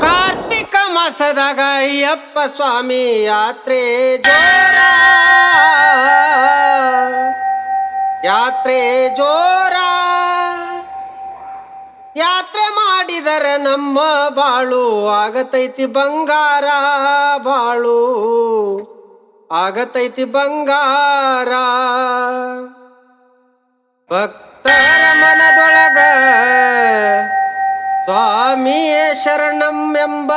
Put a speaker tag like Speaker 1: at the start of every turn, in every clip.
Speaker 1: ಕಾರ್ತಿಕ ಮಾಸದ ಅಯ್ಯಪ್ಪ ಸ್ವಾಮಿ ಯಾತ್ರೆ ಜೋರ. ಯಾತ್ರೆ ಜೋರ. ಯಾತ್ರೆ ಮಾಡಿದರೆ ನಮ್ಮ ಬಾಳು ಆಗತೈತಿ ಬಂಗಾರ ಬಾಳು. ಆಗತೈತಿ ಬಂಗಾರ. ಭಕ್ತರ ಮನದೊಳಗ ಸ್ವಾಮಿಯೇ ಶರಣಂ ಎಂಬ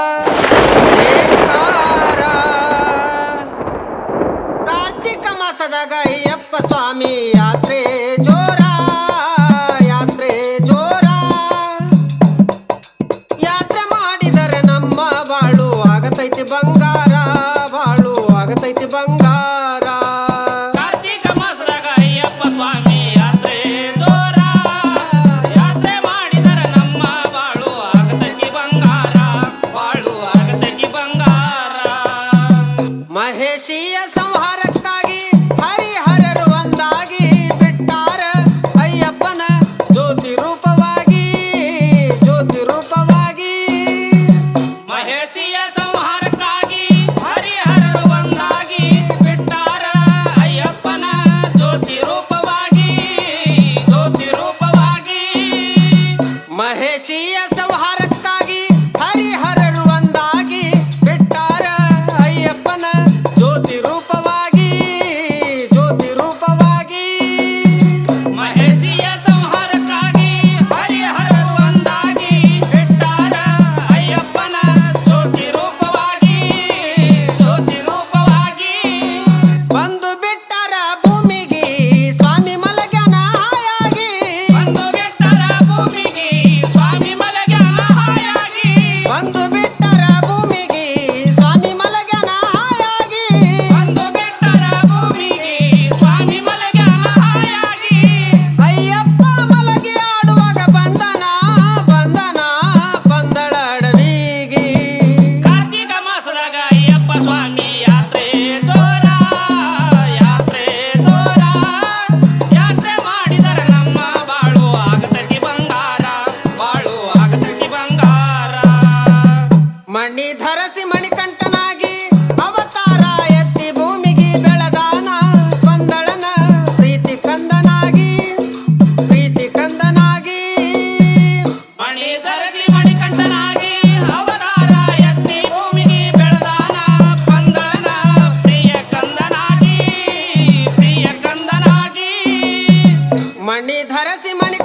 Speaker 2: श्रीधर सिमणि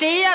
Speaker 2: see ya.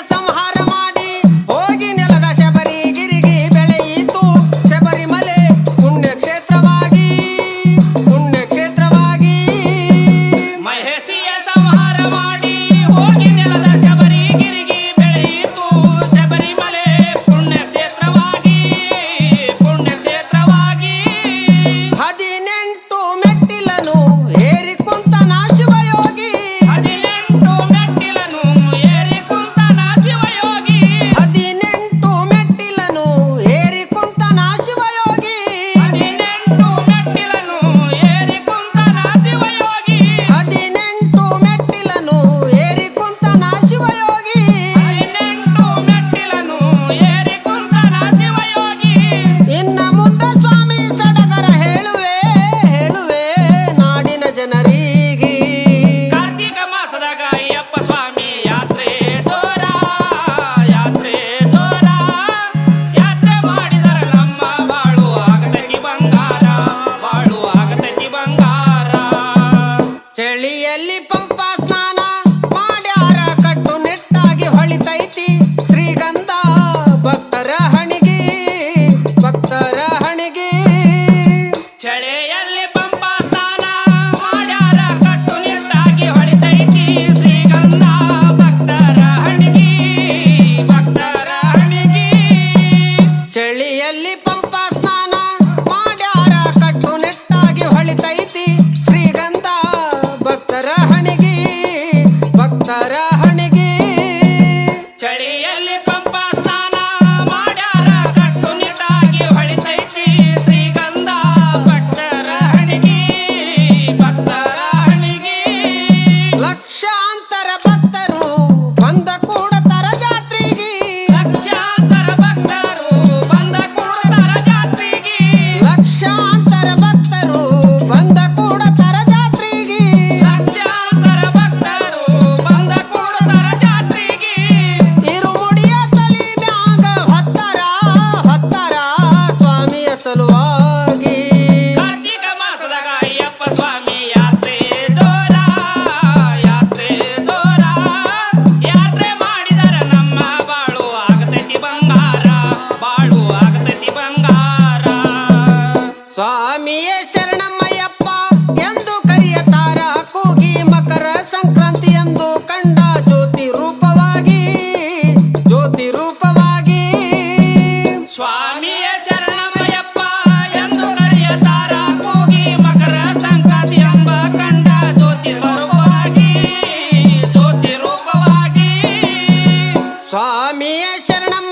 Speaker 1: சரணம்